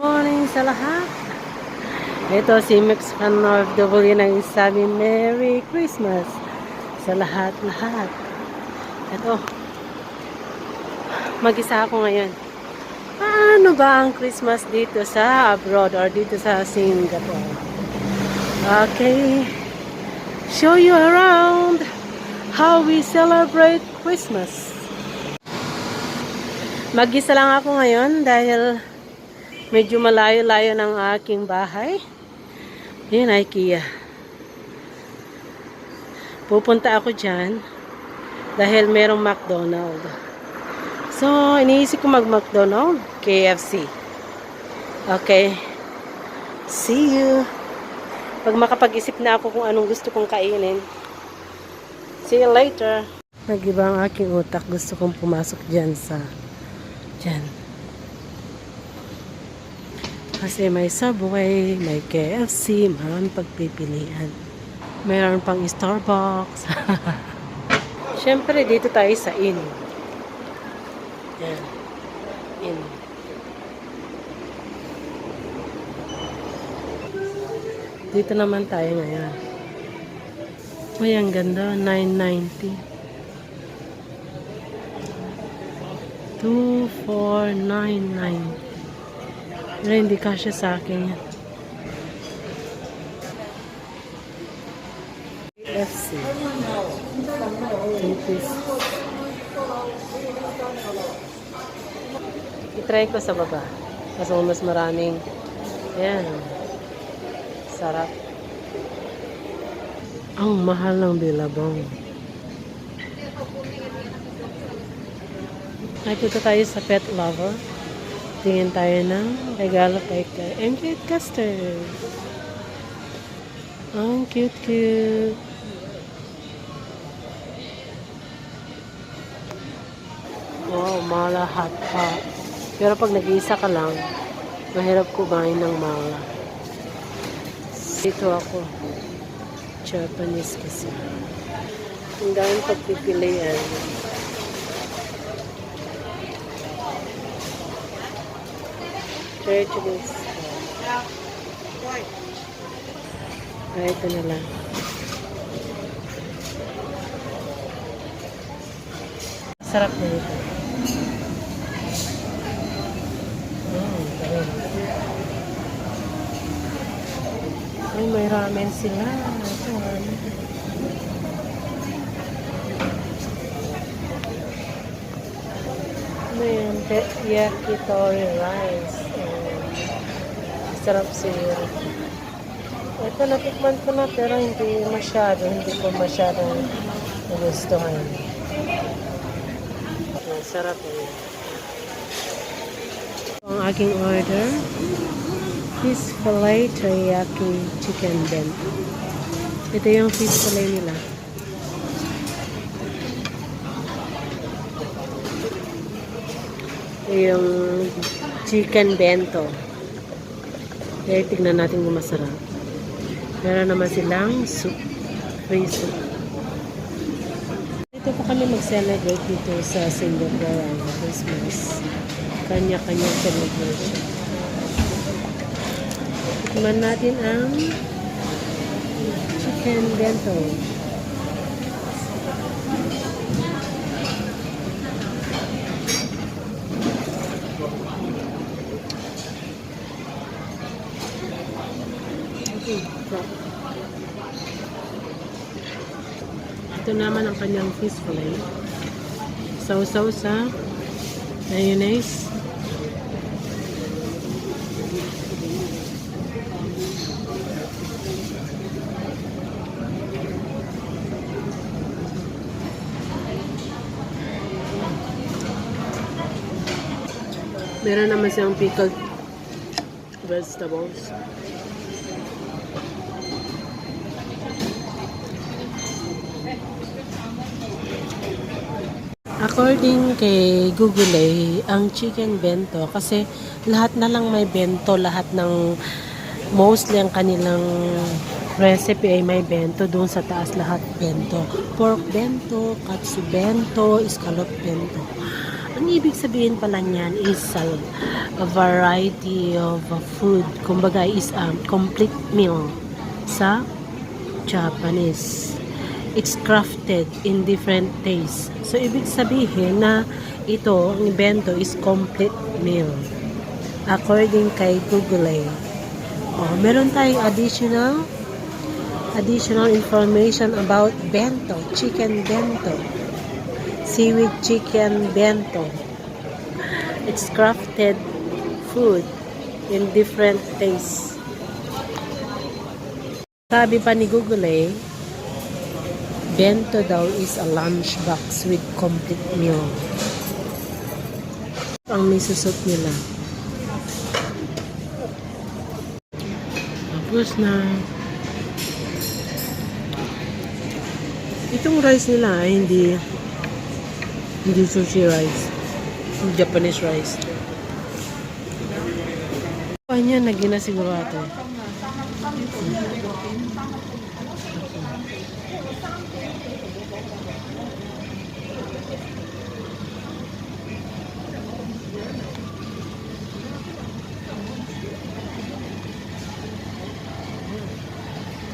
Morning sa lahat. Ito si Mix Fan of W nang isabi Merry Christmas sa lahat-lahat. Ito. Mag-isa ako ngayon. Paano ba ang Christmas dito sa abroad or dito sa Singapore? Okay. Show you around how we celebrate Christmas. Mag-isa lang ako ngayon dahil medyo malayo-layo ng aking bahay. Yun, IKEA. Pupunta ako dyan dahil merong McDonald. So, iniisip ko mag-McDonald, KFC. Okay. See you. Pag makapag-isip na ako kung anong gusto kong kainin. See you later. Nag-iba ang aking utak. Gusto kong pumasok dyan sa... Dyan. Kasi may Subway, may KFC, maraming pagpipilian. Mayroon pang Starbucks. Siyempre, dito tayo sa Inn. Yan. Inn. Dito naman tayo ngayon. Uy, ang ganda. 990. 2499. Pero hindi kasya sa akin yan. FC. I-try ko sa baba. Kasi mas maraming yan. Sarap. Ang mahal ng bilabong. Nakita tayo sa pet lover. Tingin tayo ng regalo kay MJ Custer. Ang cute-cute. Wow, mala hot pot. Pero pag nag-iisa ka lang, mahirap kumain ng mala. Dito ako. Japanese kasi. Ang daming pagpipilian. Churches. Ah, ito na lang. Sarap na ito. Ganun. Ay, may ramen sila. Ito, ramen. Yakitori rice. Sarap siya. Ito, natikman ko na pero hindi masyado. Hindi ko masyadong nagustuhan. Ayan, sarap yun. Ang aking order, fish fillet teriyaki chicken bento. Ito yung fish fillet nila. Ito yung chicken bento. Kaya tignan natin kung masarap. Meron naman silang soup. Free soup. Ito po kami mag-celebrate dito sa Singapore ang Christmas. Kanya-kanyang celebration. Tikman natin ang chicken bento. Naman ang kanyang fish fillet. Sausaw sa mayonnaise. Meron naman siyang pickled vegetables. According kay Google eh, ang chicken bento kasi lahat na lang may bento, lahat ng mostly ang kanilang recipe ay may bento doon sa taas lahat bento. Pork bento, katsu bento, scallop bento. Ang ibig sabihin pala niyan is a, variety of food. Kumbaga is a complete meal sa Japanese. It's crafted in different tastes. So, ibig sabihin na ito, ang bento is complete meal. According kay Google. eh. Oh, meron tayong additional additional information about bento, chicken bento, seaweed chicken bento. It's crafted food in different tastes. Sabi pa ni Google eh, bento daw is a lunch box with complete meal. Ang miso soup nila. Tapos na. Itong rice nila ay hindi hindi sushi rice. Japanese rice. Kanya na ginasigurado.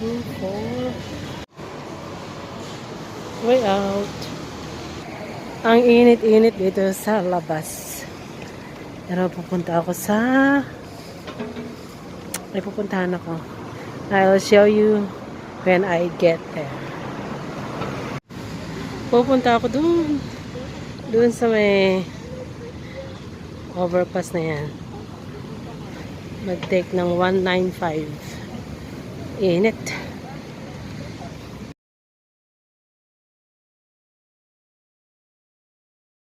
Two, four. Way out. Ang init-init dito sa labas. Pero pupunta ako sa... May pupuntahan ako. I'll show you when I get there. Pupunta ako dun. Dun sa may overpass na yan. Mag-take ng 195. Init.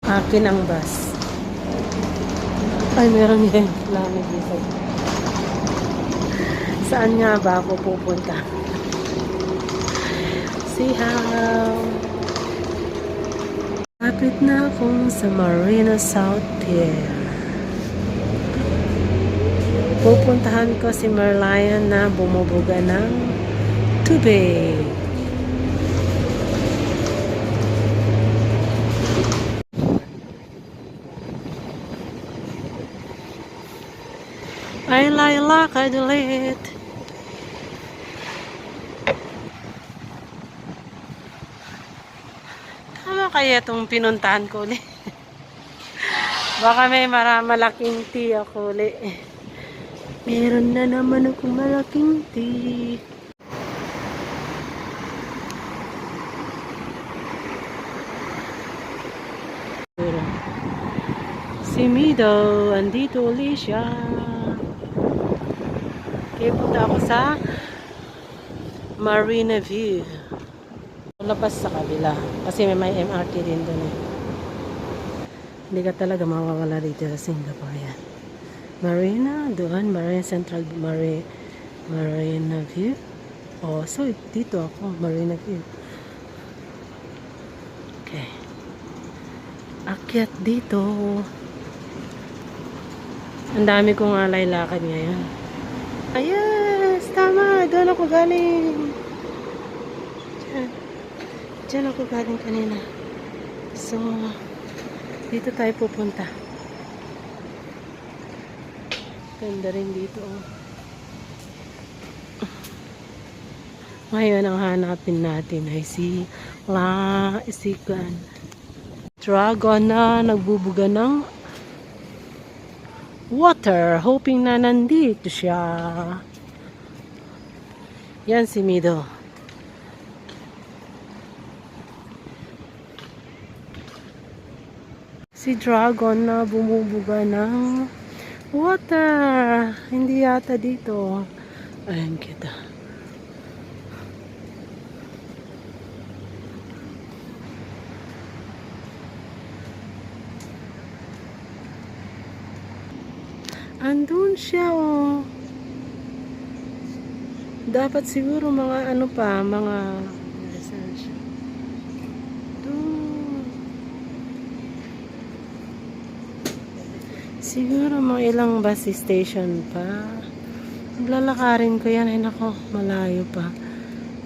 Akin ang bus. Ay, meron yan. Lamig dito. Saan nga ba ako pupunta? See how. Lapit na akong sa Marina South Pier. Pupuntahan ko si Merlion na bumubuga ng tubig. Ay, Laila, kadulit. Tama kaya itong pinuntahan ko ulit. Baka may mara malaking tea ako ulit. Meron na naman akong malaking tea. Si Mido, andito ulit siya. Kaya punta ako sa Marina View. Labas sa kabila. Kasi may, may MRT din doon eh. Hindi ka talaga mawawala dito sa Singapore yan. Marina, doon, Marina Central Mari, Marina View. Oh, so dito ako, Marina View. Okay. Akyat dito. Ang dami kong alay lakad ngayon. Ayos! Tama! Doon ako galing. Diyan. Diyan ako galing kanina. So, dito tayo pupunta. Ganda rin dito. Oh. Ngayon, ang hanapin natin ay si La Isigan. Dragon na nagbubuga ng water. Hoping na nandito siya. Yan si Mido. Si Dragon na bumubuga ng water. Hindi yata dito. Ayan kita. Andun siya, oh. Dapat siguro mga ano pa, mga... Nasaan siya? Doon. Siguro mga ilang bus station pa. Lalakarin ko yan. Ay nako, malayo pa.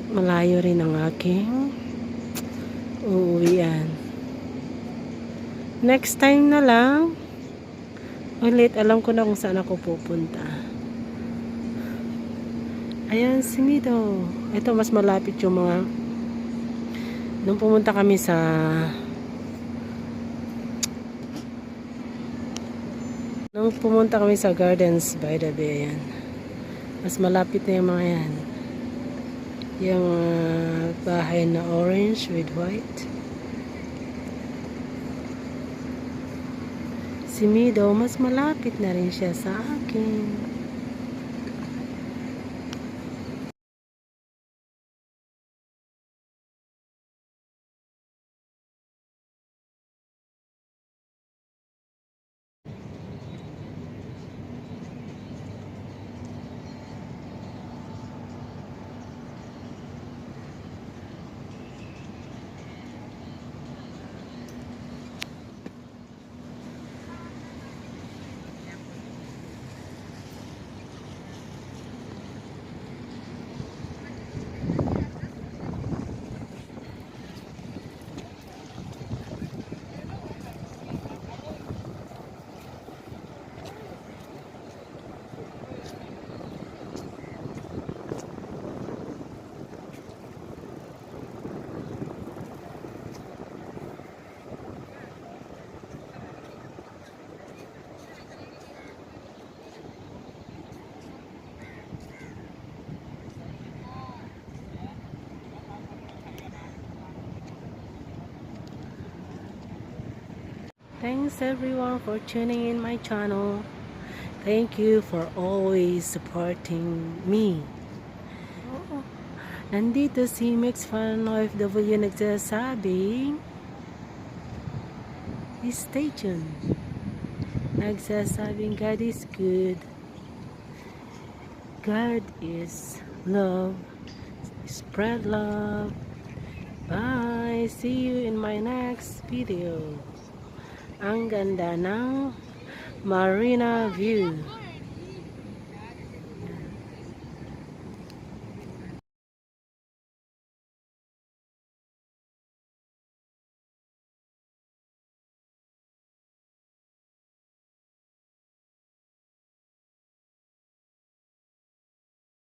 Malayo rin ang aking uuwian. Next time na lang. Ulit, alam ko na kung saan ako pupunta. Ayan, si. Ito, mas malapit yung mga... Nung pumunta kami sa... Nung pumunta kami sa Gardens by the Bay, ayan. Mas malapit na yung mga yan. Yung ah, bahay na orange with white. Si Mido, mas malapit na rin siya sa akin. Thanks everyone for tuning in my channel. Thank you for always supporting me. Oo. Nandito si Mix Fan OFW nagsasabing Stay tuned. Nagsasabing God is good. God is love. Spread love. Bye. See you in my next video. Ang ng Marina View.